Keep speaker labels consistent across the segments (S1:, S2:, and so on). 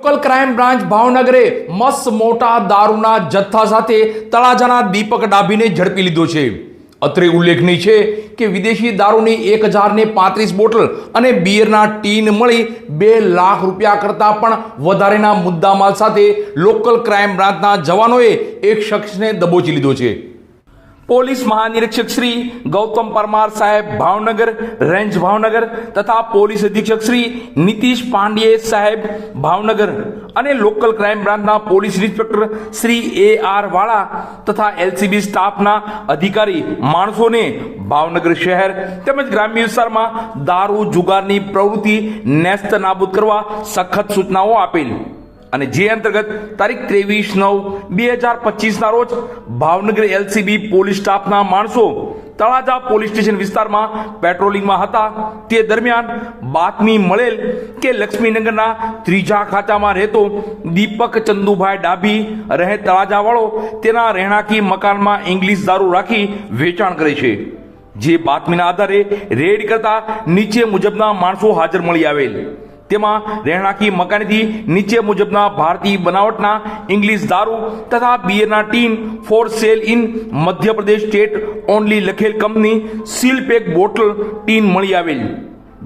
S1: Local crime branch ભાવનગરે મસ્ત મોટા દારૂના જથ્થા સાથે તળાજાના દીપક ડાભીને ઝડપી લીધો છે. અત્રે ઉલ્લેખનીય છે કે વિદેશી દારૂની એક હજારને પાંત્રીસ બોટલ અને બિયરના ટીન મળી બે લાખ રૂપિયા કરતાં પણ વધારેના મુદ્દામાલ સાથે લોકલ ક્રાઇમ બ્રાન્ચના જવાનોએ એક શખ્સને દબોચી લીધો છે. પોલીસ મહાનિરીક્ષક શ્રી ગૌતમ પરમાર સાહેબ ભાવનગર, રેન્જ ભાવનગર તથા પોલીસ અધિક્ષક શ્રી નીતિશ પાંડ્યે સાહેબ ભાવનગર અને લોકલ ક્રાઇમ બ્રાન્ચના police inspector Shri A R Vala તથા એલસીબી સ્ટાફના અધિકારી માણસોને ભાવનગર શહેર તેમજ ગ્રામ્ય વિસ્તારમાં દારૂ જુગારની પ્રવૃત્તિ નેસ્ત નાબૂદ કરવા સખત સૂચનાઓ આપેલ. અને જે અંતર્ગત તારીખ ત્રેવીસ નવ બે હજાર પચીસના રોજ ભાવનગર એલસીબી પોલીસ સ્ટાફના માણસો તળાજા પોલીસ સ્ટેશન વિસ્તારમાં પેટ્રોલિંગમાં હતા. તે દરમિયાન બાતમી મળેલ કે લક્ષ્મીનગરના ત્રીજા ખાતામાં રહેતો દીપક ચંદુભાઈ ડાભી રહે તળાજાવાળો તેના રહેણાંકી મકાનમાં ઇંગ્લિશ દારૂ રાખી વેચાણ કરે છે. જે બાતમીના આધારે રેડ કરતા નીચે મુજબના માણસો હાજર મળી આવેલ. તેમાં રહેણાંકી મકાનથી નીચે મુજબના ભારતીય બનાવટના ઇંગ્લિશ દારૂ તથા બિયરના tin for sale in Madhya Pradesh state only લખેલ company seal pack bottle tin મળી આવેલ,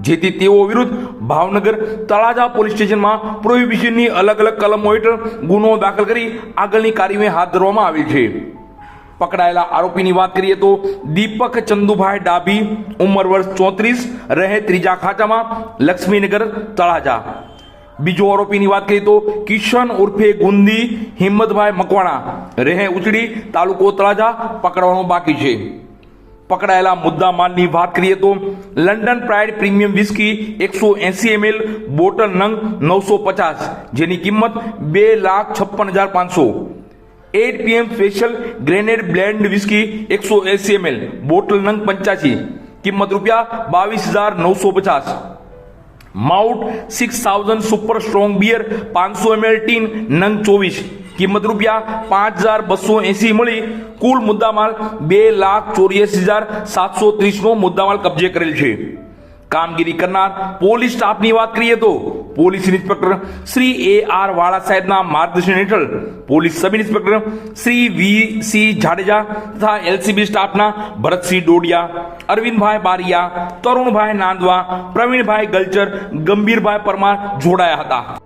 S1: જેથી તેઓ વિરુદ્ધ ભાવનગર તળાજા પોલીસ સ્ટેશનમાં પ્રોહિબિશનની અલગ અલગ કલમો હેઠળ ગુનો દાખલ કરી આગળની કાર્યવાહી હાથ ધરવામાં આવી છે. પકડાયેલા આરોપીની વાત કરીએ તો દીપક ચંદુભાઈ ડાભી ઉંમર વર્ષ ચોત્રીસ, રહે ત્રીજા ખાચામાં, લક્ષ્મીનગર, તળાજા. બીજો આરોપીની વાત કરીએ તો કિશન ઉર્ફે ગુંદી, હિંમતભાઈ મકવાણા, રહે ઉચડી, તાલુકો તળાજા, પકડવાનો બાકી છે. પકડાયેલા મુદ્દા માલની વાત કરીએ તો લંડન પ્રાઇડ પ્રીમિયમ વિસ્કી એકસો એસી એમએલ, બોટલ નંગ નવસો પચાસ, જેની કિંમત બે લાખ છપ્પન હજાર પાંચસો. Eight PM special grenade blend whisky એકસો એસી બોટલ નંગ પંચ્યાસી કિંમત રૂપિયા બાવીસ હજાર નવસો પચાસ mount six thousand super strong beer પાંચસો એમએલ ટીન નંગ ચોવીસ કિંમત રૂપિયા પાંચ હજાર બસો એસી મળી કુલ મુદ્દામાલ બે લાખ ચોર્યાસી હજાર સાતસો ત્રીસનો મુદ્દામાલ કબજે કરેલ છે કામગીરી કરનાર પોલીસ સ્ટાફની વાત કરીએ તો police inspector Shri A R Vala સાહેબના માર્ગદર્શન હેઠળ police sub inspector Shri V C Jadeja તથા એલસીબી સ્ટાફના ભરતસિંહ ડોડિયા, અરવિંદભાઈ બારિયા, તરુણભાઈ નાંદવા, પ્રવીણભાઈ ગલચર, ગંભીરભાઈ પરમાર જોડાયા હતા.